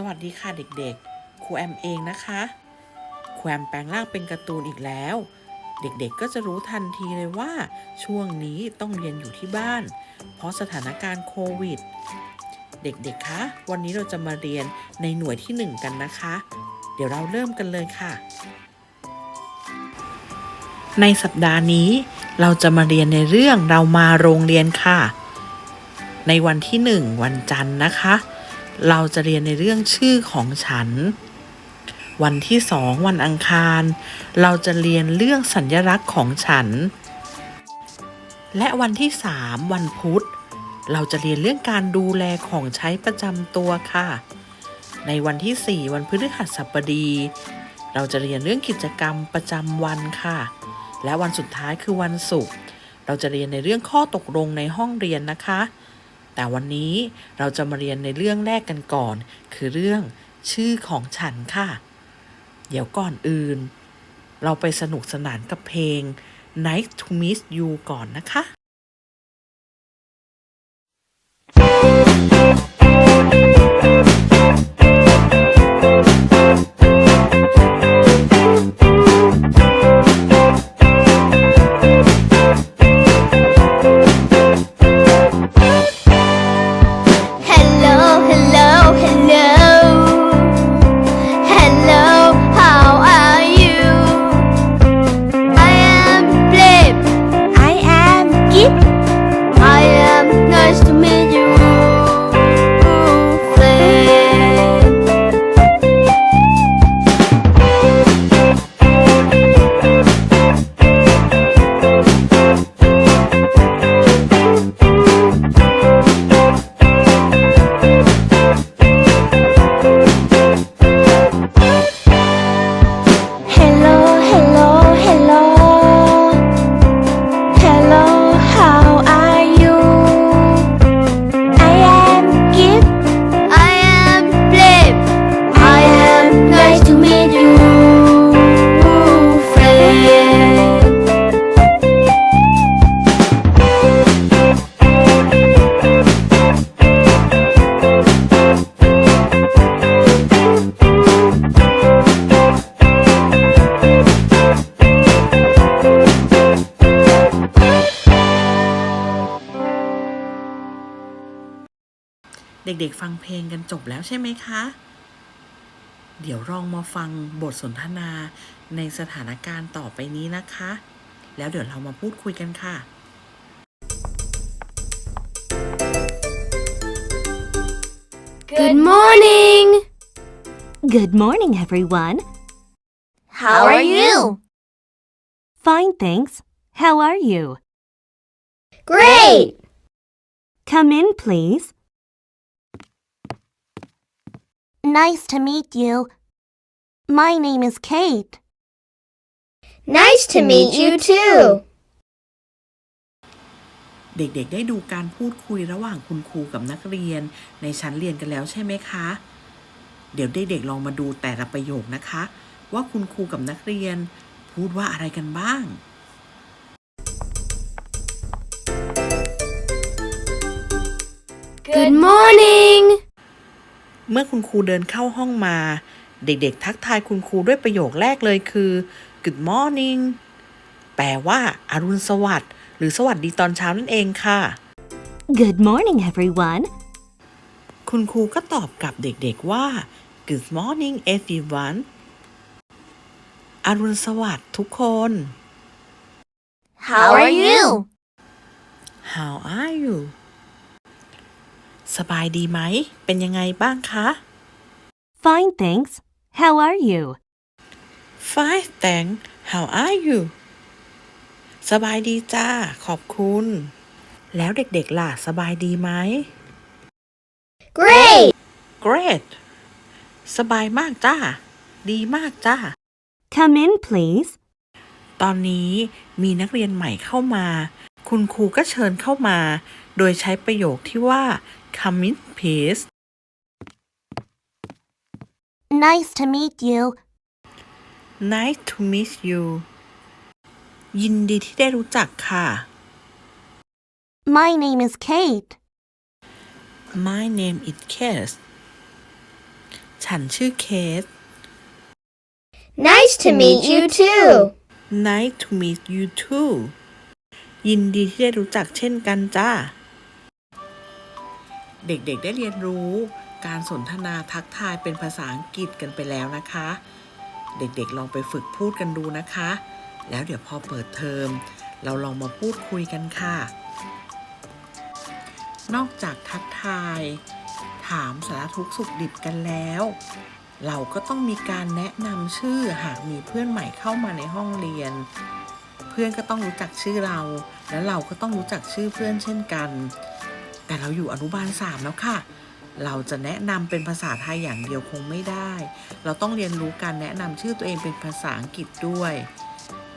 สวัสดีค่ะเด็กๆ ครูแอมเองนะคะครูแอมแปลงร่างเป็นการ์ตูนอีกแล้ว เด็กๆก็จะรู้ทันทีเลยว่า ช่วงนี้ต้องเรียนอยู่ที่บ้าน เพราะสถานการณ์โควิด เด็กๆ คะ วันนี้เราจะมาเรียนในหน่วยที่หนึ่งกันนะคะ เดี๋ยวเราเริ่มกันเลยค่ะ ในสัปดาห์นี้ เราจะมาเรียนในเรื่องเรามาโรงเรียนค่ะ ในวันที่หนึ่งวันจันทร์นะคะ เราจะเรียนในเรื่องชื่อของฉัน วันที่สองวันอังคาร เราจะเรียนเรื่องสัญญลักษณ์ของฉัน และวันที่สามวันพุธ เราจะเรียนเรื่องการดูแลของใช้ประจำตัวค่ะ ในวันที่สี่วันพฤหัสบดี เราจะเรียนเรื่องกิจกรรมประจำวันค่ะ และวันสุดท้ายคือวันศุกร์เราจะเรียนในเรื่องข้อตกลงในห้องเรียนนะคะ แต่วันนี้เราจะมาเรียนในเรื่องแรกกันก่อน คือเรื่องชื่อของฉันค่ะ เดี๋ยวก่อนอื่น เราไปสนุกสนานกับเพลง Nice to Meet You ก่อนนะคะ เด็กๆ ฟังเพลงกันจบแล้วใช่ไหมคะ เดี๋ยวลองมาฟังบทสนทนาในสถานการณ์ต่อไปนี้นะคะ แล้วเดี๋ยวเรามาพูดคุยกันค่ะ Good morning. Good morning, everyone. How are you? Fine, thanks. How are you? Great. Come in, please. Nice to meet you. My name is Kate. Nice to meet you too. เด็กๆ ได้ดูการพูดคุยระหว่างคุณครูกับนักเรียน ในชั้นเรียนกันแล้วใช่ไหมคะ เดี๋ยวเด็กๆ ลองมาดูแต่ละประโยคนะคะ ว่าคุณครูกับนักเรียน พูดว่าอะไรกันบ้าง Good morning. เมื่อคุณครูเดินเข้าห้องมา เด็กๆ ทักทายคุณครูด้วยประโยคแรกเลยคือ Good morning แปลว่าอารุณสวัสดิ์หรือสวัสดีตอนเช้านั่นเองค่ะ Good morning, everyone. คุณครูก็ตอบกับเด็กๆว่า Good morning everyone อารุณสวัสดิ์ทุกคน How are you? How are you สบายดีไหม เป็นยังไงบ้างคะ Fine, thanks. How are you? Fine thanks How are you สบายดีจ้า ขอบคุณ แล้วเด็กๆล่ะ สบายดีไหม Great. Great สบายมากจ้า ดีมากจ้า Come in, please. ตอนนี้มีนักเรียนใหม่เข้ามา คุณครูก็เชิญเข้ามา โดยใช้ประโยคที่ว่า come in please Nice to meet you. nice to meet you ยินดีที่ได้รู้จักค่ะ My name is Kate. My name is Kate ฉันชื่อเคส Nice to meet you too. Nice to meet you too ยินดีที่ได้รู้จักเช่นกันจ้า เด็กๆได้เรียนรู้ การสนทนาทักทายเป็นภาษาอังกฤษกันไปแล้วนะคะ เด็กๆลองไปฝึกพูดกันดูนะคะ แล้วเดี๋ยวพอเปิดเทอม เราลองมาพูดคุยกันค่ะ นอกจากทักทาย ถามสารทุกสุขดิบกันแล้ว เราก็ต้องมีการแนะนำชื่อหากมีเพื่อนใหม่เข้ามาในห้องเรียน เพื่อนก็ต้องรู้จักชื่อเรา และเราก็ต้องรู้จักชื่อเพื่อนเช่นกัน แต่เราอยู่อนุบาลสามแล้วค่ะ เราจะแนะนำเป็นภาษาไทยอย่างเดียวคงไม่ได้ เราต้องเรียนรู้การแนะนำชื่อตัวเองเป็นภาษาอังกฤษด้วย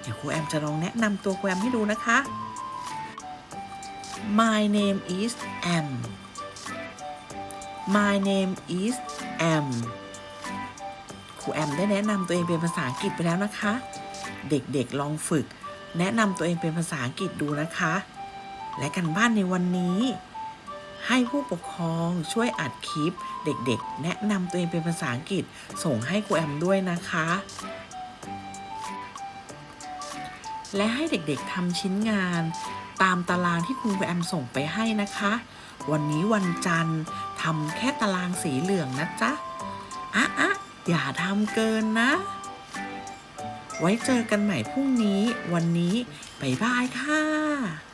เดี๋ยวครูแอมจะลองแนะนำตัวครูแอมให้ดูนะคะ My name is Am My name is Am ครูแอมได้แนะนำตัวเองเป็นภาษาอังกฤษไปแล้วนะคะ เด็กๆลองฝึก แนะนำตัวเองเป็นภาษาอังกฤษดูนะคะ และกันบ้านในวันนี้ ให้ผู้ปกครองช่วยอัดคลิป เด็กๆ แนะนำตัวเองเป็นภาษาอังกฤษ ส่งให้ครูแอมด้วยนะคะ และให้เด็กๆทำชิ้นงาน ตามตารางที่ครูแอมส่งไปให้นะคะ วันนี้วันจันทร์ทำแค่ตารางสีเหลืองนะจ๊ะอะอะอย่าทำเกินนะ ไว้เจอกันใหม่พรุ่งนี้ วันนี้ บ๊ายบายค่ะ